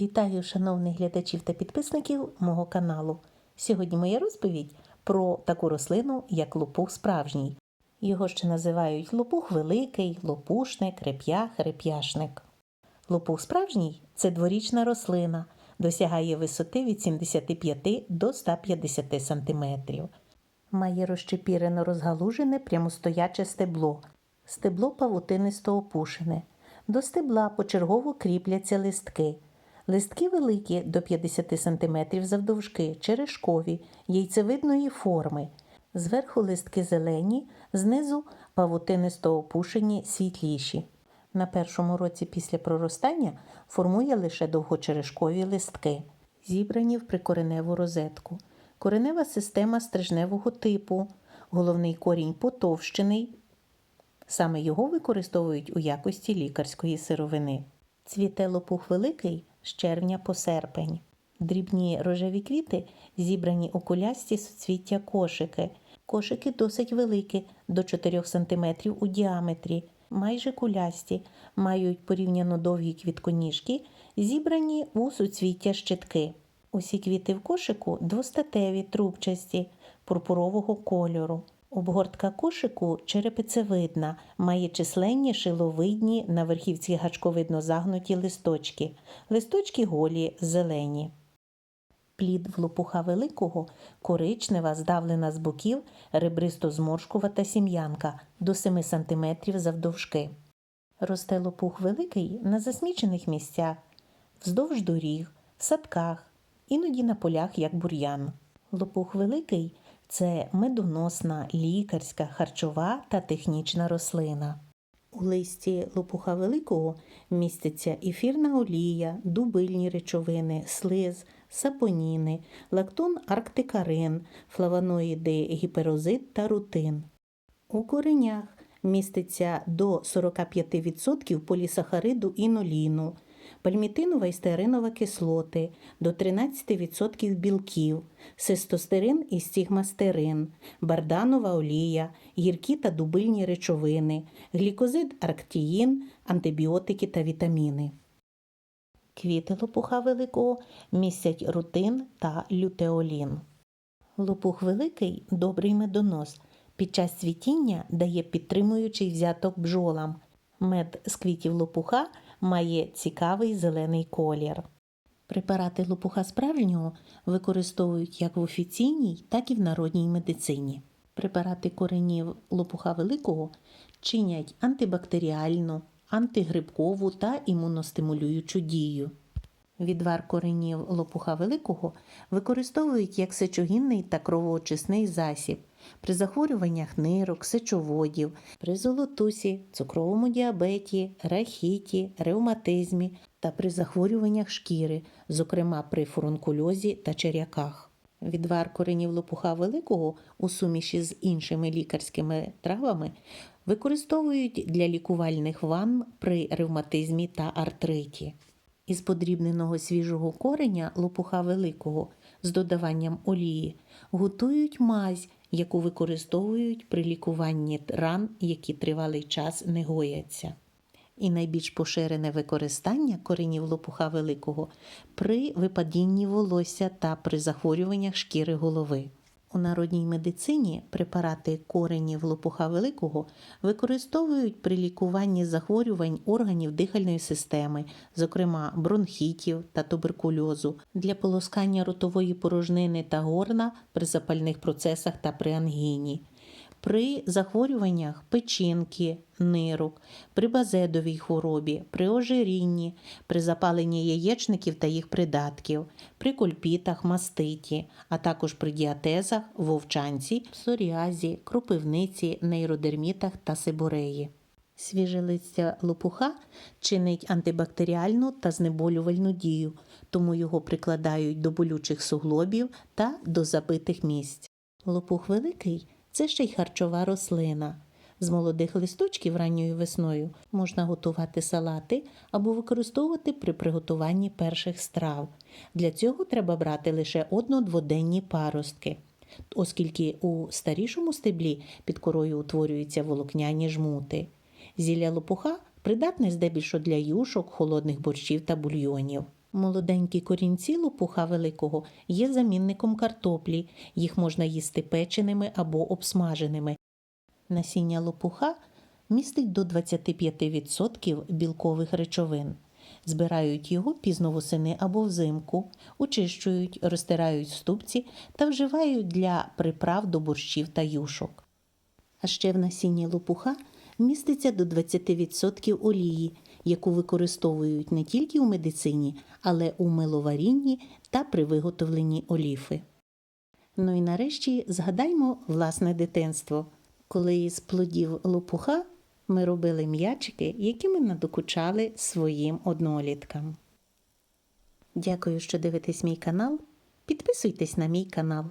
Вітаю шановних глядачів та підписників мого каналу. Сьогодні моя розповідь про таку рослину, як лопух справжній. Його ще називають лопух великий, лопушник, реп'ях, реп'яшник. Лопух справжній це дворічна рослина, досягає висоти від 75 до 150 см. Має розчепірено розгалужене прямостояче стебло, стебло павутинисто опушене. До стебла почергово кріпляться листки. Листки великі до 50 см завдовжки, черешкові, яйцевидної форми. Зверху листки зелені, знизу павутинисто опушені, світліші. На першому році після проростання формує лише довгочерешкові листки, зібрані в прикореневу розетку. Коренева система стрижневого типу, головний корінь потовщений. Саме його використовують у якості лікарської сировини. Цвіте лопух великий з червня по серпень. Дрібні рожеві квіти зібрані у кулясті суцвіття кошики. Кошики досить великі, до 4 см у діаметрі, майже кулясті, мають порівняно довгі квітконіжки, зібрані у суцвіття щитки. Усі квіти в кошику двостатеві, трубчасті, пурпурового кольору. Обгортка кошику черепицевидна, має численні шиловидні на верхівці гачковидно загнуті листочки. Листочки голі, зелені. Плід в лопуха великого коричнева, здавлена з боків, ребристо зморшкувата сім'янка до 7 см завдовжки. Росте лопух великий на засмічених місцях, вздовж доріг, в садках, іноді на полях як бур'ян. Лопух великий це медоносна, лікарська, харчова та технічна рослина. У листі лопуха великого міститься ефірна олія, дубильні речовини, слиз, сапоніни, лактон арктикарин, флавоноїди гіперозит та рутин. У коренях міститься до 45% полісахариду іноліну, пальмітинова і стеаринова кислоти, до 13% білків, цистостерин і стігмастерин, барданова олія, гіркі та дубильні речовини, глікозид арктіїн, антибіотики та вітаміни. Квіти лопуха великого містять рутин та лютеолін. Лопух великий добрий медонос. Під час цвітіння дає підтримуючий взяток бджолам. Мед з квітів лопуха має цікавий зелений колір. Препарати лопуха справжнього використовують як в офіційній, так і в народній медицині. Препарати коренів лопуха великого чинять антибактеріальну, антигрибкову та імуностимулюючу дію. Відвар коренів лопуха великого використовують як сечогінний та кровоочисний засіб при захворюваннях нирок, сечоводів, при золотусі, цукровому діабеті, рахіті, ревматизмі та при захворюваннях шкіри, зокрема при фурункульозі та черяках. Відвар коренів лопуха великого у суміші з іншими лікарськими травами використовують для лікувальних ванн при ревматизмі та артриті. Із подрібненого свіжого кореня лопуха великого з додаванням олії готують мазь, яку використовують при лікуванні ран, які тривалий час не гояться. І найбільш поширене використання коренів лопуха великого при випадінні волосся та при захворюваннях шкіри голови. У народній медицині препарати коренів лопуха великого використовують при лікуванні захворювань органів дихальної системи, зокрема бронхітів та туберкульозу, для полоскання ротової порожнини та горна при запальних процесах та при ангіні. При захворюваннях печінки, нирок, при базедовій хворобі, при ожирінні, при запаленні яєчників та їх придатків, при кольпітах, маститі, а також при діатезах, вовчанці, псоріазі, крупивниці, нейродермітах та сибореї. Свіже листя лопуха чинить антибактеріальну та знеболювальну дію, тому його прикладають до болючих суглобів та до забитих місць. Лопух великий це ще й харчова рослина. З молодих листочків ранньою весною можна готувати салати або використовувати при приготуванні перших страв. Для цього треба брати лише одно-дводенні паростки, оскільки у старішому стеблі під корою утворюються волокняні жмути. Зілля лопуха придатне здебільшого для юшок, холодних борщів та бульйонів. Молоденькі корінці лопуха великого є замінником картоплі. Їх можна їсти печеними або обсмаженими. Насіння лопуха містить до 25% білкових речовин. Збирають його пізно восени або взимку, очищують, розтирають ступці та вживають для приправ до борщів та юшок. А ще в насінні лопуха міститься до 20% олії, яку використовують не тільки у медицині, але у миловарінні та при виготовленні оліфи. Ну і нарешті згадаймо власне дитинство, коли із плодів лопуха ми робили м'ячики, які ми надокучали своїм одноліткам. Дякую, що дивитесь мій канал. Підписуйтесь на мій канал.